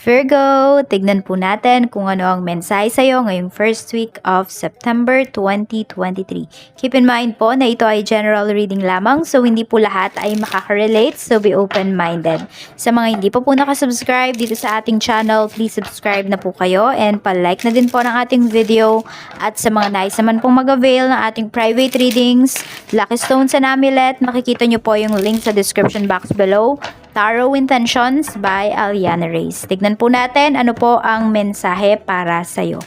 Virgo, tignan po natin kung ano ang mensahe sa'yo ngayong first week of September 2023. Keep in mind po na ito ay general reading lamang so hindi po lahat ay makaka-relate so be open-minded. Sa mga hindi pa po nakasubscribe dito sa ating channel, please subscribe na po kayo and pa-like na din po ng ating video at sa mga nais naman pong mag-avail ng ating private readings, Lucky Stones and Amulet, makikita nyo po yung link sa description box below. Tarot Intentions by Aliana Reyes. Tignan po natin ano po ang mensahe para sa'yo.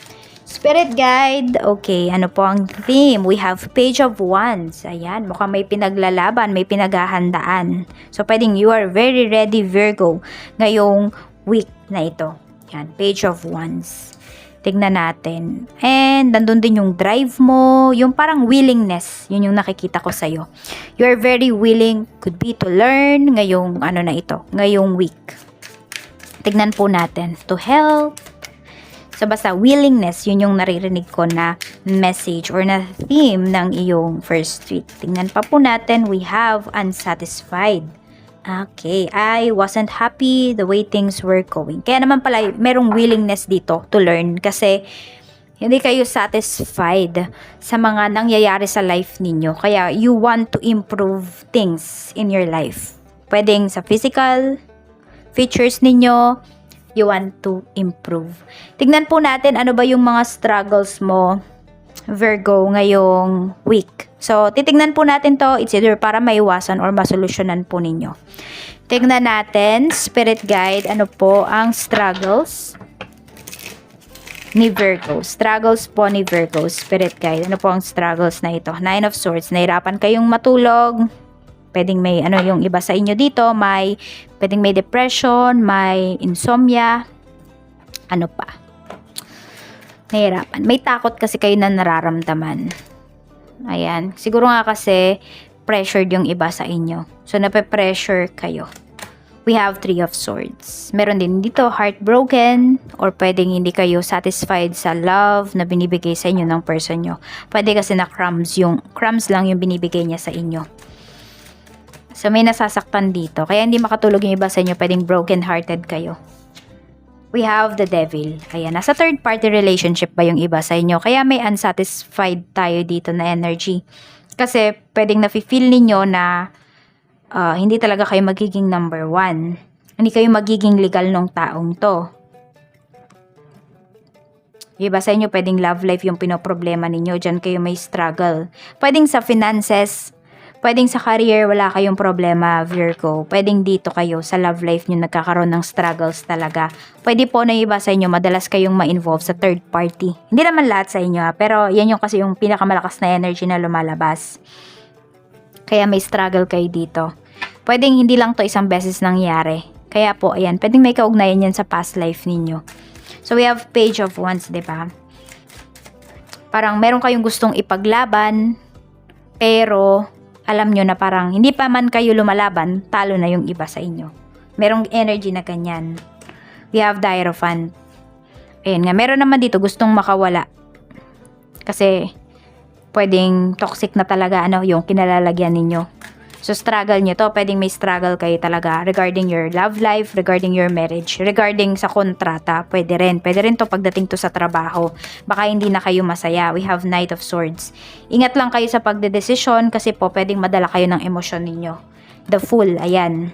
Spirit Guide, okay, ano po ang theme? We have Page of Wands. Ayan, mukhang may pinaglalaban, may pinaghahandaan. So, pwedeng you are very ready, Virgo, ngayong week na ito. Yan, Page of Wands. Tignan natin. And, nandun din yung drive mo, yung parang willingness. Yun yung nakikita ko sa'yo. You are very willing, could be to learn, ngayong ano na ito, ngayong week. Tignan po natin. To help. So, basta willingness, yun yung naririnig ko na message or na theme ng iyong first week. Tingnan pa po natin, we have unsatisfied. Okay, I wasn't happy the way things were going. Kaya naman pala, merong willingness dito to learn kasi hindi kayo satisfied sa mga nangyayari sa life ninyo. Kaya you want to improve things in your life. Pwedeng sa physical features ninyo, you want to improve. Tignan po natin ano ba yung mga struggles mo, Virgo, ngayong week. So, titignan po natin to. It's either para maiwasan or masolusyonan po ninyo. Tignan natin, Spirit Guide, ano po ang struggles ni Virgo. Struggles po ni Virgo, Spirit Guide. Ano po ang struggles na ito? Nine of Swords. Nahirapan kayong matulog. Pwedeng may ano yung iba sa inyo dito. May, pwedeng may depression, may insomnia. Ano pa? Nahirapan. May takot kasi kayo na nararamdaman. Ayan. Siguro nga kasi pressured yung iba sa inyo. So, nape-pressure kayo. We have Three of Swords. Meron din dito heartbroken or pwedeng hindi kayo satisfied sa love na binibigay sa inyo ng person nyo. Pwede kasi na crumbs yung crumbs lang yung binibigay niya sa inyo. So may nasasaktan dito. Kaya hindi makatulog yung iba sa inyo. Pwedeng broken hearted kayo. We have the devil. Ayan, nasa third party relationship ba yung iba sa inyo? Kaya may unsatisfied tayo dito na energy. Kasi pwedeng nafe-feel ninyo na uh, hindi talaga kayo magiging number one. Hindi kayo magiging legal nung taong to. Iba sa inyo, pwedeng love life yung pinoproblema ninyo. Diyan kayo may struggle. Pwedeng sa finances, pwedeng sa career, wala kayong problema, Virgo. Pwedeng dito kayo, sa love life nyo, nagkakaroon ng struggles talaga. Pwede po na iba sa inyo, madalas kayong ma-involve sa third party. Hindi naman lahat sa inyo, pero yan yung kasi yung pinakamalakas na energy na lumalabas. Kaya may struggle kayo dito. Pwedeng hindi lang to isang beses nangyari. Kaya po, ayan, pwedeng may kaugnayan yan sa past life ninyo. So, we have page of wands, ba? Parang meron kayong gustong ipaglaban, pero alam nyo na parang hindi pa man kayo lumalaban, talo na yung iba sa inyo. Merong energy na ganyan. We have the Hierophant. Ayan nga, meron naman dito gustong makawala. Kasi, pwedeng toxic na talaga ano, yung kinalalagyan ninyo. So, struggle nyo to. Pwedeng may struggle kayo talaga regarding your love life, regarding your marriage, regarding sa kontrata. Pwede rin. Pwede rin to pagdating to sa trabaho. Baka hindi na kayo masaya. We have Knight of Swords. Ingat lang kayo sa pagdedesisyon kasi po pwedeng madala kayo ng emosyon ninyo. The Fool, ayan.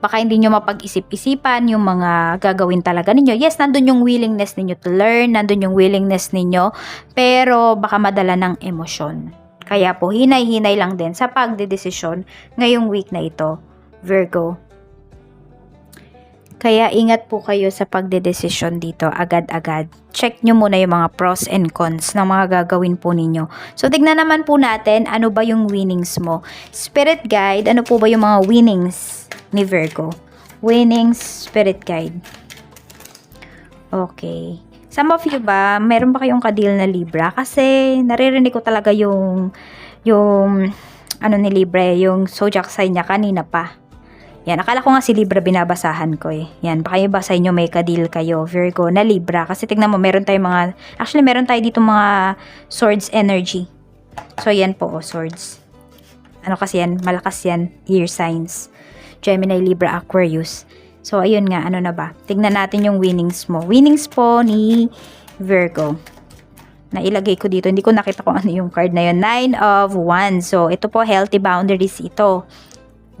Baka hindi nyo mapag-isip-isipan yung mga gagawin talaga ninyo. Yes, nandun yung willingness ninyo to learn, nandun yung willingness ninyo, pero baka madala ng emosyon. Kaya po, hinay-hinay lang din sa pagdedesisyon ngayong week na ito, Virgo. Kaya ingat po kayo sa pagdedesisyon dito agad-agad. Check nyo muna yung mga pros and cons ng mga gagawin po ninyo. So, tignan naman po natin ano ba yung winnings mo. Spirit Guide, ano po ba yung mga winnings ni Virgo? Winnings, Spirit Guide. Okay. Some of you ba, meron ba kayong kadil na Libra? Kasi naririnig ko talaga yung, yung, ano ni Libra, yung zodiac sign niya kanina pa. Yan, akala ko nga si Libra binabasahan ko eh. Yan, baka iba sa inyo may kadil kayo, Virgo, na Libra. Kasi tignan mo, meron tayong mga, actually meron tayo dito mga swords energy. So, yan po, oh, swords. Ano kasi yan, malakas yan, year signs. Gemini, Libra, Aquarius. So, ayun nga, ano na ba? Tignan natin yung winnings mo. Winnings po ni Virgo. Nailagay ko dito. Hindi ko nakita kung ano yung card na yun. Nine of Wands. So, ito po, healthy boundaries ito.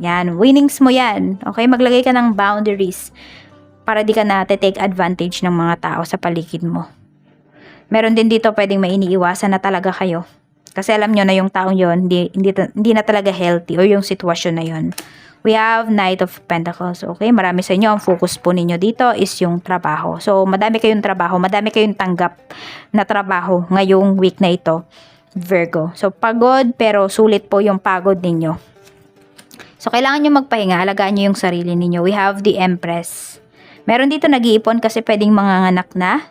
Yan, winnings mo yan. Okay, maglagay ka ng boundaries para di ka na take advantage ng mga tao sa paligid mo. Meron din dito pwedeng may na talaga kayo. Kasi alam nyo na yung taong yon hindi, hindi, hindi na talaga healthy o yung sitwasyon na yon. We have Knight of Pentacles. Okay, marami sa inyo. Ang focus po ninyo dito is yung trabaho. So, madami kayong trabaho. Madami kayong tanggap na trabaho ngayong week na ito. Virgo. So, pagod pero sulit po yung pagod ninyo. So, kailangan nyo magpahinga. Alagaan nyo yung sarili ninyo. We have the Empress. Meron dito nag-iipon kasi pwedeng manganganak na.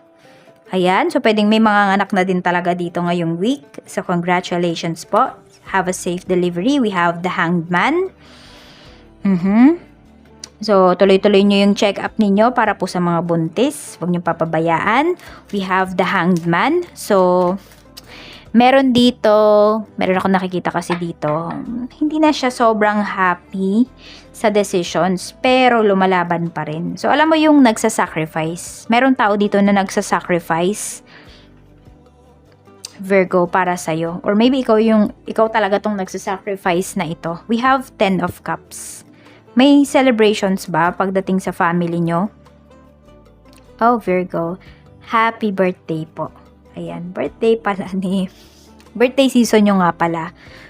Ayan. So, pwedeng may manganganak na din talaga dito ngayong week. So, congratulations po. Have a safe delivery. We have the Hanged Man. Mhm. So, tuloy-tuloy nyo yung check-up ninyo para po sa mga buntis. Huwag nyo papabayaan. We have the Hanged Man. So, meron dito, meron ako nakikita kasi dito, hindi na siya sobrang happy sa decisions, pero lumalaban pa rin. So, alam mo yung nagsasacrifice. Meron tao dito na nagsasacrifice Virgo para sa'yo. Or maybe ikaw yung, ikaw talaga tong nagsasacrifice na ito. We have 10 of Cups. May celebrations ba pagdating sa family nyo? Oh, Virgo. Happy birthday po. Ayan, birthday pala ni... Birthday season nyo nga pala.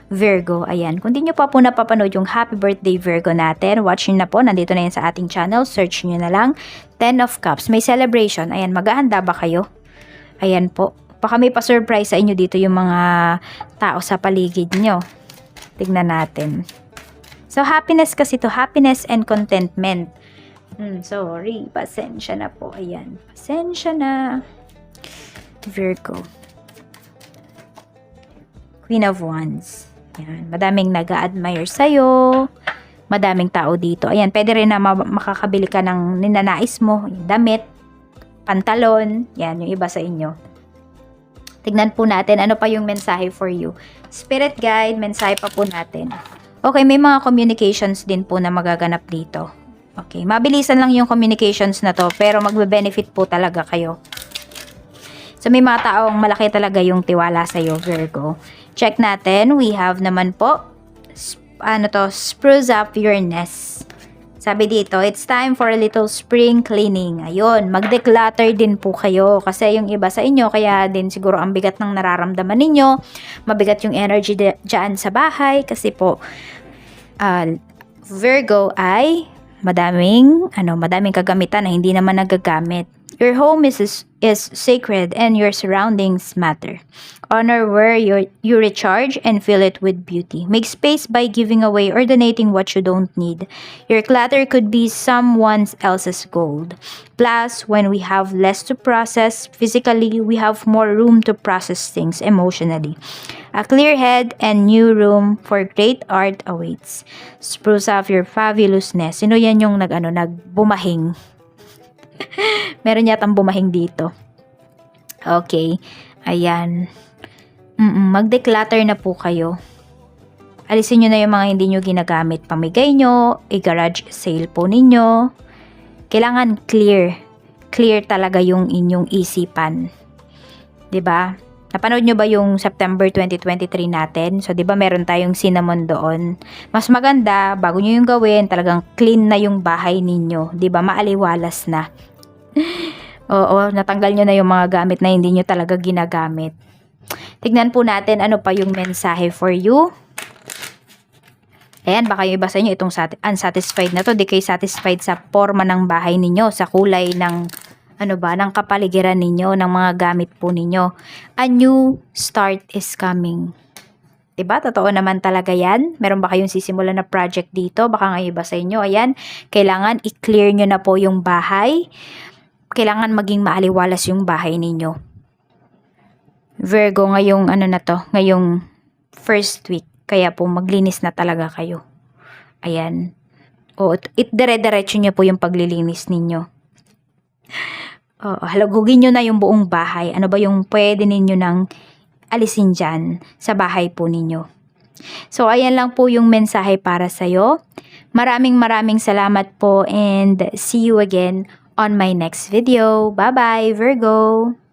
Virgo, ayan. Kung di nyo pa po napapanood yung Happy Birthday Virgo natin, watch nyo na po. Nandito na yan sa ating channel. Search nyo na lang. 10 of Cups. May celebration. Ayan, maghahanda ba kayo? Ayan po. Baka may pa-surprise sa inyo dito yung mga tao sa paligid nyo. Tignan natin. So, happiness kasi to Happiness and contentment. Hmm, sorry. Pasensya na po. Ayan. Pasensya na. Virgo. Queen of Wands. Ayan. Madaming nag-a-admire sa'yo. Madaming tao dito. Ayan, pwede rin na ma- makakabili ka ng ninanais mo. Yung damit, pantalon. Yan, yung iba sa inyo. Tignan po natin ano pa yung mensahe for you. Spirit guide, mensahe pa po natin. Okay, may mga communications din po na magaganap dito. Okay, mabilisan lang yung communications na to, pero magbe-benefit po talaga kayo. So, may mga taong malaki talaga yung tiwala sa'yo, Virgo. Check natin. We have naman po, ano to, spruce up your nest. Sabi dito, it's time for a little spring cleaning. Ayun, mag-declutter din po kayo. Kasi yung iba sa inyo, kaya din siguro ang bigat ng nararamdaman ninyo. Mabigat yung energy dyan sa bahay. Kasi po, ah, Virgo ay madaming, ano, madaming kagamitan na hindi naman nagagamit. Your home is, is sacred and your surroundings matter. Honor where you you recharge and fill it with beauty. Make space by giving away or donating what you don't need. Your clutter could be someone else's gold. Plus, when we have less to process physically, we have more room to process things emotionally. A clear head and new room for great art awaits. Spruce up your fabulousness. Sino yan yung nag, ano, nagbumahing? Meron yatang bumahing dito. Okay. Ayan. Mm-mm, mag-declutter na po kayo. Alisin nyo na yung mga hindi nyo ginagamit. Pamigay nyo, i-garage sale po ninyo. Kailangan clear. Clear talaga yung inyong isipan. ba? Napanood nyo ba yung September 2023 natin? So, di ba meron tayong cinnamon doon? Mas maganda, bago nyo yung gawin, talagang clean na yung bahay ninyo. Di ba? Maaliwalas na. Oo, natanggal nyo na yung mga gamit na hindi nyo talaga ginagamit. Tignan po natin ano pa yung mensahe for you. Ayan, baka yung iba sa inyo itong sati- unsatisfied na to. Di kayo satisfied sa forma ng bahay ninyo, sa kulay ng ano ba, ng kapaligiran ninyo, ng mga gamit po ninyo. A new start is coming. Diba? Totoo naman talaga yan. Meron ba kayong sisimulan na project dito? Baka nga iba sa inyo. Ayan, kailangan i-clear nyo na po yung bahay. Kailangan maging maaliwalas yung bahay ninyo. Virgo, ngayong ano na to, ngayong first week. Kaya po maglinis na talaga kayo. Ayan. O, it dire-diretso nyo po yung paglilinis ninyo. Oo, halagugin nyo na yung buong bahay. Ano ba yung pwede ninyo nang alisin dyan sa bahay po ninyo. So, ayan lang po yung mensahe para sa'yo. Maraming maraming salamat po and see you again on my next video. Bye-bye, Virgo!